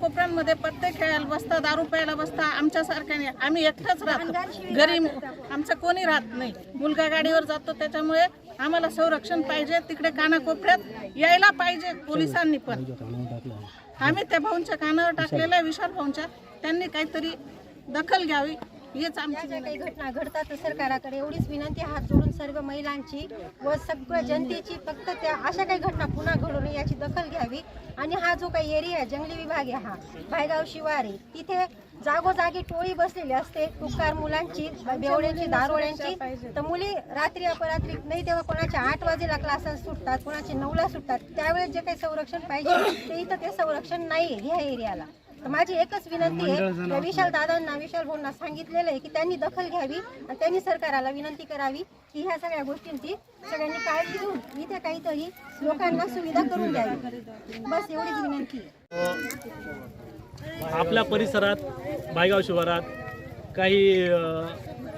कानाकोपऱ्यांमध्ये पत्ते खेळायला बसता दारू प्यायला बसता आमच्यासारख्याने आम्ही एकटंच राहतो. घरी आमचं कोणी राहत नाही. मुलगा गाडीवर जातो त्याच्यामुळे आम्हाला संरक्षण पाहिजे. तिकडे कानाकोपऱ्यात यायला पाहिजे पोलिसांनी पण. आम्ही त्या भाऊंच्या कानावर टाकलेलं आहे विशाल भाऊंच्या त्यांनी काहीतरी दखल घ्यावी हेच या आमची ज्या काही घटना घडतात तर सरकाराकडे एवढीच विनंती हात जोडून सर्व महिलांची व सगळ्या जनतेची फक्त त्या अशा काही घटना पुन्हा घडू नये याची दखल घ्यावी. आणि हा जो काही एरिया आहे जंगली विभाग आहे हा भायगाव शिवार आहे तिथे जागोजागी टोळी बसलेली असते. तुकार मुलांची बेवड्यांची दारोळ्यांची. तर मुली रात्री अपरात्री नाही तेव्हा कोणाच्या आठ वाजेला क्लासेस सुटतात कोणाचे नऊला सुटतात. त्यावेळेस जे काही संरक्षण पाहिजे ते इथं ते संरक्षण नाही ह्या एरियाला तर माझी एकच विनंती आहे विशाल दादांना विशाल भाऊंना सांगितलेलं आहे की त्यांनी दखल घ्यावी आणि त्यांनी सरकारला विनंती करावी की ह्या सगळ्या गोष्टींची सगळ्यांनी काळजी घेऊन इथे काहीतरी लोकांना सुविधा करून द्यावी. बस एवढीच विनंती आहे. आपल्या परिसरात बायगाव शिवारात काही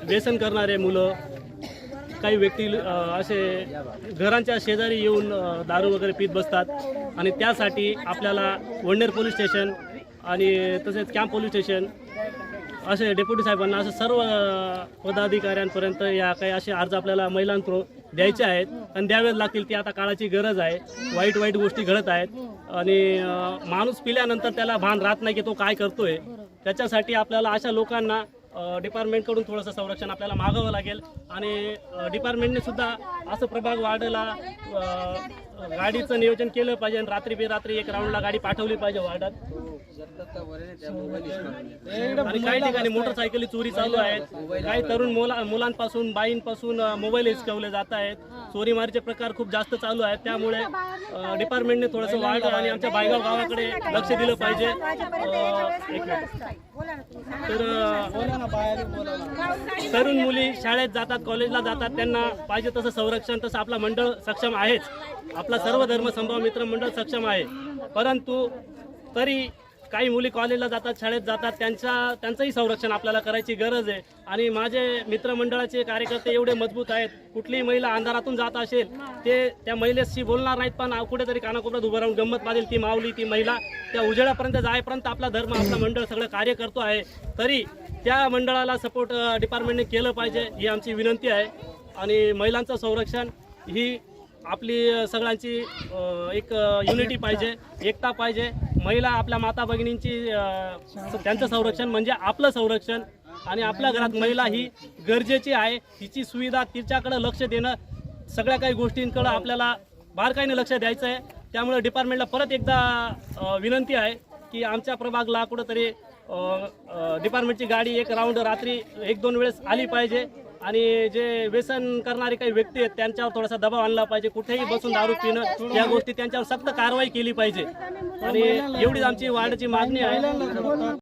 व्यसन करणारे मुलं काही व्यक्ती असे घरांच्या शेजारी येऊन दारू वगैरे पित बसतात आणि त्यासाठी आपल्याला वंडेर पोलीस स्टेशन आणि तसेच कॅम्प पोलीस स्टेशन असे डेप्युटी साहेबांना असं सर्व पदाधिकाऱ्यांपर्यंत या काही असे अर्ज आपल्याला महिलांकडून द्यायचे आहेत. आणि द्यावेच लागतील ती आता काळाची गरज आहे. वाईट वाईट गोष्टी घडत आहेत. आणि माणूस पिल्यानंतर त्याला भान राहत नाही की तो काय करतोय. त्याच्यासाठी आपल्याला अशा लोकांना डिपार्टमेंटकडून थोडंसं संरक्षण आपल्याला मागावं लागेल. आणि डिपार्टमेंटने सुद्धा असं प्रभाग वाढला गाडीचं नियोजन केलं पाहिजे आणि रात्री बेरात्री एक राऊंडला गाडी पाठवली पाहिजे वार्डात आणि काही ठिकाणी मोटरसायकली चोरी चालू आहेत. काही तरुण मुला मुलांपासून बाईंपासून मोबाईल हिसकवले जात आहेत. चोरीमारीचे प्रकार खूप जास्त चालू आहेत. त्यामुळे डिपार्टमेंटने थोडंसं वाढ आणि आमच्या बायगाव गावाकडे लक्ष दिलं पाहिजे. तर तरुण मुली शाळेत जातात कॉलेजला जातात त्यांना पाहिजे तसं संरक्षण तसं आपला मंडळ सक्षम आहेच. आपला सर्व धर्म संभाव मित्र मंडळ सक्षम आहे. परंतु तरी काही मुली कॉलेजला जातात शाळेत जातात त्यांच्या त्यांचंही संरक्षण आपल्याला करायची गरज आहे. आणि माझे मित्रमंडळाचे कार्यकर्ते एवढे मजबूत आहेत. कुठलीही महिला अंधारातून जात असेल ते त्या महिलेशी बोलणार नाहीत पण कुठेतरी कानाकोपऱ्यात उभं राहून गंमत पाहिजे ती माऊली ती महिला. त्या उजेडापर्यंत जायपर्यंत आपला धर्म आपला मंडळ सगळं कार्य करतो आहे. तरी त्या मंडळाला सपोर्ट डिपार्टमेंटने केलं पाहिजे ही आमची विनंती आहे. आणि महिलांचं संरक्षण ही आपली सगळ्यांची एक युनिटी पाहिजे एकता पाहिजे. महिला आपल्या माता भगिनींची त्यांचं संरक्षण म्हणजे आपलं संरक्षण. आणि आपल्या घरात महिला ही गरजेची आहे. तिची सुविधा तिच्याकडं लक्ष देणं सगळ्या काही गोष्टींकडं आपल्याला बारकाईने लक्ष द्यायचं आहे. त्यामुळे डिपार्टमेंटला परत एकदा विनंती आहे की आमच्या प्रभागला कुठंतरी डिपार्टमेंटची गाडी एक राऊंड रात्री एक दोन वेळेस आली पाहिजे. आणि जे व्यसन करणारे काही व्यक्ती आहेत त्यांच्यावर थोडासा दबाव आणला पाहिजे. कुठेही बसून दारू पिणं या गोष्टी त्यांच्यावर सक्त कारवाई केली पाहिजे. आणि एवढीच आमची वार्डची मागणी आहे.